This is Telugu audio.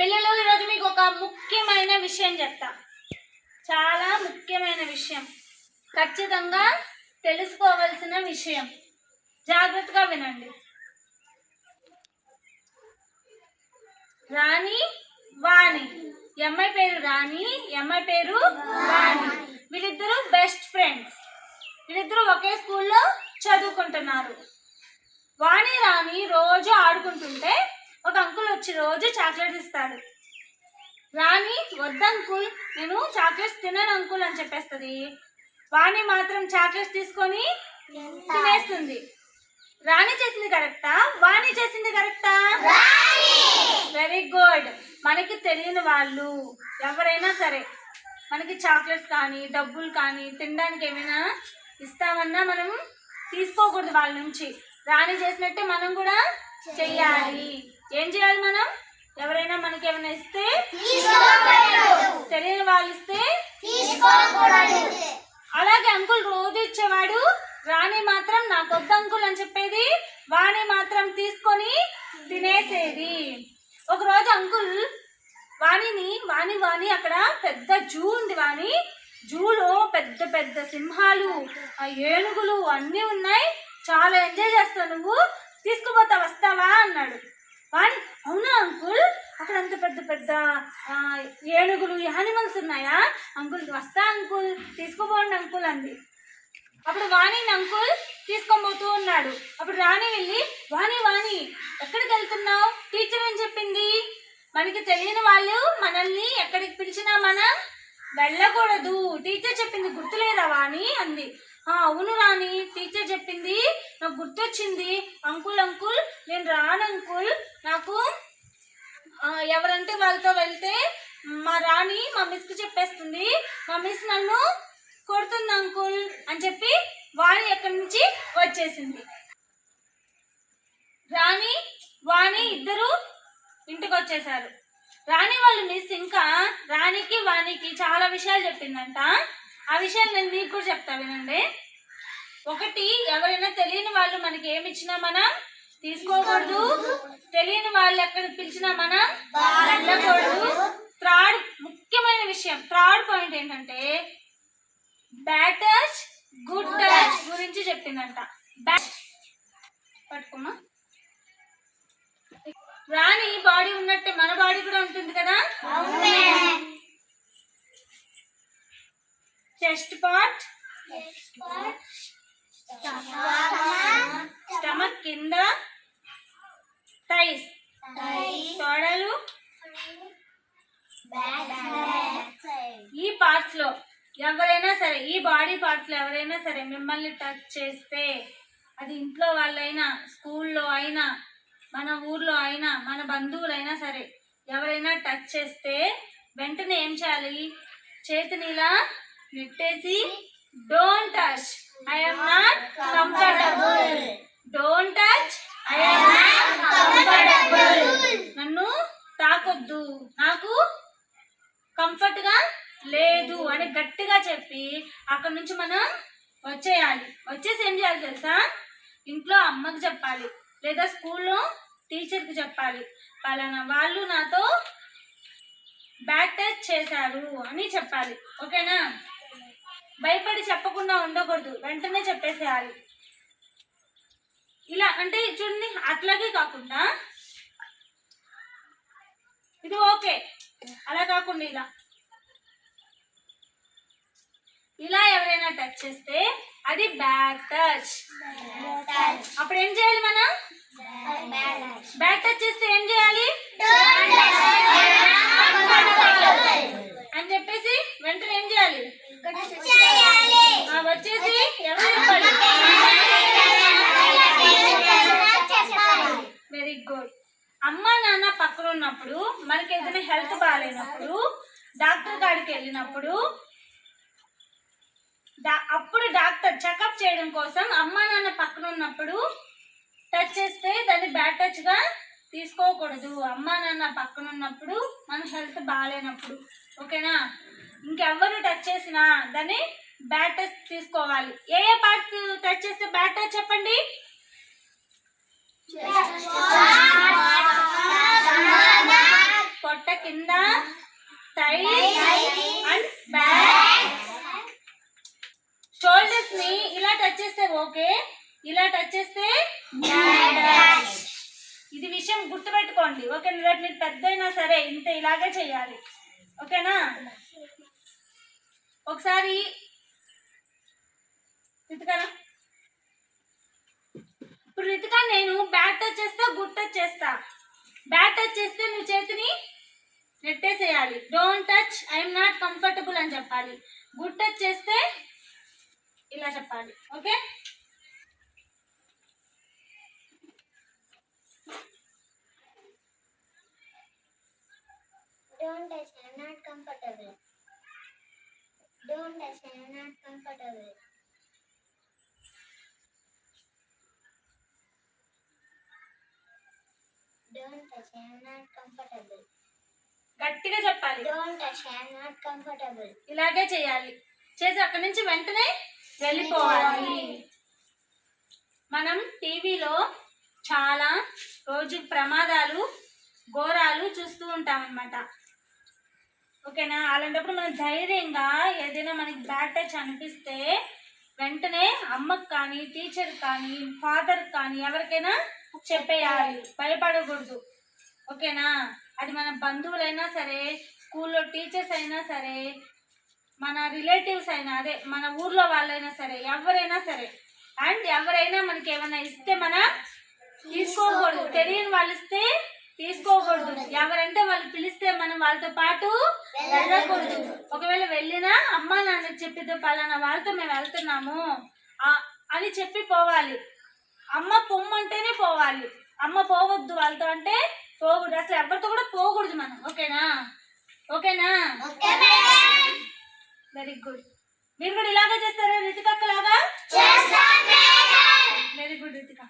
పిల్లలు ఈరోజు మీకు ఒక ముఖ్యమైన విషయం చెప్తా. చాలా ముఖ్యమైన విషయం. ఖచ్చితంగా తెలుసుకోవలసిన విషయం. జాగ్రత్తగా వినండి. రాణి వాణి. అమ్మాయి పేరు రాణి అమ్మాయి పేరు వాణి. వీళ్ళిద్దరూ బెస్ట్ ఫ్రెండ్స్ వీళ్ళిద్దరూ ఒకే స్కూల్లో చదువుకుంటున్నారు. వాణి రాణి రోజు వచ్చి రోజు చాక్లెట్ ఇస్తాడు. రాణి వద్దంకుల్ నేను చాక్లెట్స్ తినను అంకుల్ అని చెప్పేస్తుంది. వాణి మాత్రం చాక్లెట్స్ తీసుకొని తినేస్తుంది. రాణి చేసింది కరెక్టా? వాణి చేసింది కరెక్టా? వెరీ గుడ్ మనకి తెలియని వాళ్ళు ఎవరైనా సరే మనకి చాక్లెట్స్ కానీ డబ్బులు కానీ తినడానికి ఏమైనా ఇస్తామన్నా మనం తీసుకోకూడదు వాళ్ళ నుంచి. రాణి చేసినట్టే మనం కూడా చెయ్యాలి. ఏం చేయాలి మనం? ఎవరైనా మనకి ఏమైనా ఇస్తే? తెలియని వాళ్ళు ఇస్తే? అలాగే అంకుల్ రోజు ఇచ్చేవాడు రాణి మాత్రం నాకు వద్దు అంకుల్ అని చెప్పేది వాణి మాత్రం తీసుకొని తినేసేది. ఒక రోజు అంకుల్ వాణిని వాణి వాణి అక్కడ పెద్ద జూ ఉంది వాణి. జూలో పెద్ద పెద్ద సింహాలు ఆ ఏనుగులు అన్నీ ఉన్నాయి. చాలా ఎంజాయ్ చేస్తావు నువ్వు. తీసుకుపోతా వస్తావా? అన్నాడు. వాణి అవునా అంకుల్? అక్కడ అంత పెద్ద పెద్ద ఏనుగులు యానిమల్స్ ఉన్నాయా? అంకుల్ వస్తా అంకుల్ తీసుకుపోండి అంకుల్ అంది. అప్పుడు వాణిని అంకుల్ తీసుకొని పోతూ ఉన్నాడు. అప్పుడు రాణి వెళ్ళి వాణి వాణి ఎక్కడికి వెళ్తున్నావు? టీచర్ ఏం చెప్పింది? మనకి తెలియని వాళ్ళు మనల్ని ఎక్కడికి పిలిచినా మనం వెళ్ళకూడదు. టీచర్ చెప్పింది గుర్తులేదా వాణి? అంది. అవును రాణి టీచర్ చెప్పింది. నాకు గుర్తొచ్చింది. అంకుల్ అంకుల్ నేను రాను అంకుల్. నాకు ఎవరంటే వాళ్ళతో వెళ్తే మా రాణి మా మిస్కి చెప్పేస్తుంది. మా మిస్ నన్ను కొడుతుంది అంకుల్ అని చెప్పి వాణి ఎక్కడి నుంచి వచ్చేసింది. రాణి వాణి ఇద్దరు ఇంటికి వచ్చేసారు రాణి వాళ్ళు మిస్ ఇంకా రాణికి వాణికి చాలా విషయాలు చెప్పిందంట. ఆ విషయాలు నేను మీకు కూడా చెప్తా వినండి. ఒకటి ఎవరైనా తెలియని వాళ్ళు మనకి ఏమి ఇచ్చినా మనం తీసుకోకూడదు. తెలియని వాళ్ళు ఎక్కడికి పిలిచినా మనం వెళ్ళకూడదు. థర్డ్ ముఖ్యమైన విషయం థర్డ్ పాయింట్ ఏంటంటే బ్యాడ్ టచ్ గుడ్ టచ్ గురించి చెప్పిందంట. బ్యాడ్ పట్టుకోమా రాణి బాడీ ఉన్నట్టే మన బాడీ కూడా ఉంటుంది కదా? చెస్ట్ పార్ట్ స్టమక్ కింద టైస్. తొడలు. ఈ పార్ట్స్లో ఎవరైనా సరే ఈ బాడీ పార్ట్స్లో ఎవరైనా సరే మిమ్మల్ని టచ్ చేస్తే అది ఇంట్లో వాళ్ళైనా స్కూల్లో అయినా మన ఊర్లో అయినా మన బంధువులైనా సరే ఎవరైనా టచ్ చేస్తే వెంటనే ఏం చేయాలి? చేతిని ఇలా నెట్టేసి don't touch I'm not comfortable don't touch I'm not comfortable నన్ను తాకొద్దు నాకు కంఫర్ట్గా లేదు అని గట్టిగా చెప్పి అక్కడ నుంచి మనం వచ్చేయాలి. వచ్చేసి ఏం చేయాలి తెలుసా? ఇంట్లో అమ్మకి చెప్పాలి. లేదా స్కూల్లో టీచర్కి చెప్పాలి. పలానా వాళ్ళు నాతో బ్యాక్ టచ్ చేశారు అని చెప్పాలి. ఓకేనా? భయపడి చెప్పకుండా ఉండకూడదు. వెంటనే చెప్పేసేయాలి. ఇలా అంటే చూడండి అట్లాగే కాకుండా ఇది ఓకే. అలా కాకుండా ఇలా. ఇలా ఎవరైనా టచ్ చేస్తే అది బ్యాక్ టచ్ అప్పుడు ఏం చేయాలి మనం? బ్యాక్ టచ్ చేస్తే ఏం చేయాలి? అని చెప్పేసి వెంటనే ఏం చేయాలి? వచ్చేసి ఎవరు చెప్పాలి? వెరీ గుడ్ అమ్మ నాన్న పక్కన ఉన్నప్పుడు మనకి ఏదైనా హెల్త్ బాగాలేనప్పుడు డాక్టర్ కాడికి వెళ్ళినప్పుడు అప్పుడు డాక్టర్ చెకప్ చేయడం కోసం అమ్మ నాన్న పక్కన ఉన్నప్పుడు టచ్ చేస్తే దాన్ని బ్యాడ్ టచ్గా తీసుకోకూడదు. అమ్మ నాన్న పక్కన ఉన్నప్పుడు మన హెల్త్ బాగాలేనప్పుడు ఓకేనా? ఇంకెవ్వరు టచ్ చేసినా దాన్ని బ్యాడ్ టచ్ తీసుకోవాలి. ఏ ఏ పార్ట్స్ టచ్ చేస్తే బ్యాడ్ టచ్ చెప్పండి? పొట్ట కింద తై ఓకే? ఇలా టచ్ చేస్తే ఇది విషయం గుర్తుపెట్టుకోండి. ఓకే రేపు మీరు పెద్ద అయినా సరే ఇంత ఇలాగే చేయాలి. ఓకేనా? ఒకసారి ఇప్పుడు రితిక నేను బ్యాట్ టచ్ చేస్తా గుడ్ టచ్ చేస్తా. బ్యాట్ టచ్ చేస్తే నువ్వు చేతిని నెట్టేసేయాలి. Don't touch I'm not comfortable అని చెప్పాలి. గుడ్ టచ్ చేస్తే ఇలా చెప్పాలి. Okay? Don't touch I not comfortable don't touch I not comfortable don't touch not comfortable గట్టిగా చెప్పాలి. Don't touch I not comfortable ఇలాగే చేయాలి. చేసి అక్కడి నుంచి వెంటనే వెళ్ళిపోవాలి. మనం టీవీలో చాలా రోజు ప్రమాదాలు ఘోరాలు చూస్తూ ఉంటాం అన్నమాట ఓకేనా? అలాంటప్పుడు మనం ధైర్యంగా ఏదైనా మనకి బ్యాడ్ టచ్ అనిపిస్తే వెంటనే అమ్మకు కానీ టీచర్ కానీ ఫాదర్ కానీ ఎవరికైనా చెప్పేయాలి. భయపడకూడదు. ఓకేనా? అది మన బంధువులైనా సరే స్కూల్లో టీచర్స్ అయినా సరే మన రిలేటివ్స్ అయినా అదే మన ఊర్లో వాళ్ళైనా సరే ఎవరైనా సరే అండ్ ఎవరైనా మనకి ఏమైనా ఇస్తే మన తీసుకోకూడదు. తెలియని వాళ్ళు ఇస్తే తీసుకోకూడదు. ఎవరంటే వాళ్ళు పిలిస్తే మనం వాళ్ళతో పాటు వెళ్ళకూడదు. ఒకవేళ వెళ్ళినా అమ్మ నాన్న చెప్పిద్దు పలానా వాళ్ళతో మేము వెళ్తున్నాము. అని చెప్పి పోవాలి. అమ్మ పొమ్మంటేనే పోవాలి. అమ్మ పోవద్దు వాళ్ళతో అంటే పోకూడదు. అసలు ఎవరితో కూడా పోకూడదు మనం. ఓకేనా? ఓకేనా? వెరీ గుడ్ మీరు కూడా ఇలాగే చేస్తారా? రితికక్క లాగా వెరీ గుడ్ రితికా.